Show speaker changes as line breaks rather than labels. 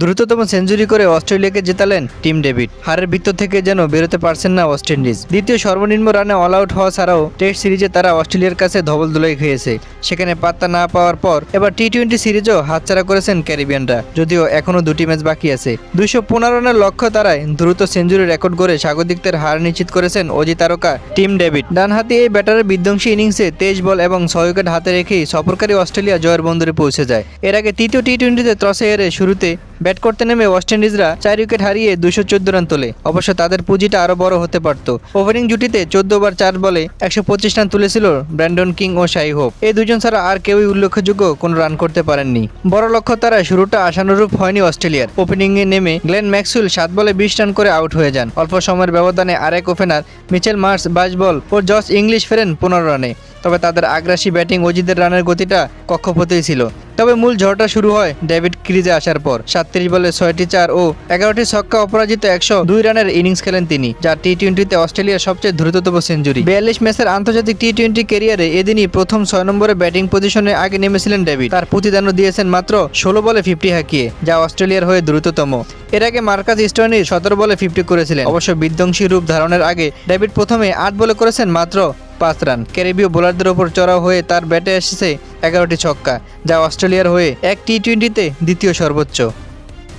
দ্রুততম সেঞ্চুরি করে অস্ট্রেলিয়াকে জেতালেন Tim David. হারের ভিতর থেকে যেন বেরোতে পারছেন না ওয়েস্ট ইন্ডিজ দ্বিতীয় সর্বনিম্ন রানে অল আউট হওয়া ছাড়াও টেস্ট সিরিজে তারা অস্ট্রেলিয়ার কাছে ধবল ধুলাই খেয়েছে। সেখানে পাত্তা না পাওয়ার পর এবার টি টোয়েন্টি সিরিজও হাতছাড়া করেছেন ক্যারিবিয়ানরা, যদিও এখনও দুটি ম্যাচ বাকি আছে। দুইশো পনেরো রানের লক্ষ্য তারায় দ্রুত সেঞ্চুরি রেকর্ড করে স্বাগতিকদের হার নিশ্চিত করেছেন অজি তারকা টিম ডেভিড। ডানহাতি এই ব্যাটারের বিধ্বংসী ইনিংসে তেইশ বল এবং ছয় উইকেট হাতে রেখেই সফরকারী অস্ট্রেলিয়া জয়ের বন্দরে পৌঁছে যায়। এর আগে তৃতীয় টি টোয়েন্টিতে টসে হেরে শুরুতে ব্যাট করতে নেমে ওয়েস্ট ইন্ডিজরা চার উইকেট হারিয়ে দুশো চোদ্দ রান তোলে। অবশ্য তাদের পুঁজিটা আরও বড় হতে পারত। ওপেনিং জুটিতে চোদ্দ ওভার চার বলে একশো পঁচিশ রান তুলেছিল ব্র্যান্ডন কিং ও শাই হোপ এই দুজন ছাড়া আর কেউই উল্লেখযোগ্য কোনো রান করতে পারেননি। বড় লক্ষ্য তারা শুরুটা আশানুরূপ হয়নি অস্ট্রেলিয়ার। ওপেনিংয়ে নেমে গ্লেন ম্যাক্সুয়েল সাত বলে বিশ রান করে আউট হয়ে যান। অল্প সময়ের ব্যবধানে আরেক ওপেনার মিচেল মার্স বাইশ বল ও জস ইংলিশ ফেরেন পনেরো রানে। তবে তাদের আগ্রাসী ব্যাটিং অজিদের রানের গতিটা কক্ষপথেই ছিল। তবে মূল ঝড়টা শুরু হয় ডেভিড ক্রিজে আসার পর। সাতত্রিশ বলে ছয়টি চার ও এগারোটি ছক্কা অপরাজিত একশো দুই রানের ইনিংস খেলেন তিনি, যা টি টোয়েন্টিতে অস্ট্রেলিয়ার সবচেয়ে দ্রুততম সেঞ্চুরি। বিয়াল্লিশ ম্যাচের আন্তর্জাতিক টি টোয়েন্টি ক্যারিয়ারে এদিনই প্রথম ছয় নম্বরে ব্যাটিং পজিশনে আগে নেমেছিলেন ডেভিড। তার প্রতিদানও দিয়েছেন মাত্র ষোলো বলে ফিফটি হাঁকিয়ে, যা অস্ট্রেলিয়ার হয়ে দ্রুততম। এর আগে মার্কাস স্টোনি সতেরো বলে ফিফটি করেছিলেন। অবশ্য বিধ্বংসী রূপ ধারণের আগে ডেভিড প্রথমে আট বলে করেছেন মাত্র পাঁচ রান। ক্যারিবীয় বোলারদের ওপর চড়া হয়ে তার ব্যাটে এসেছে এগারোটি ছক্কা, যা অস্ট্রেলিয়ার হয়ে এক টি টোয়েন্টিতে দ্বিতীয় সর্বোচ্চ।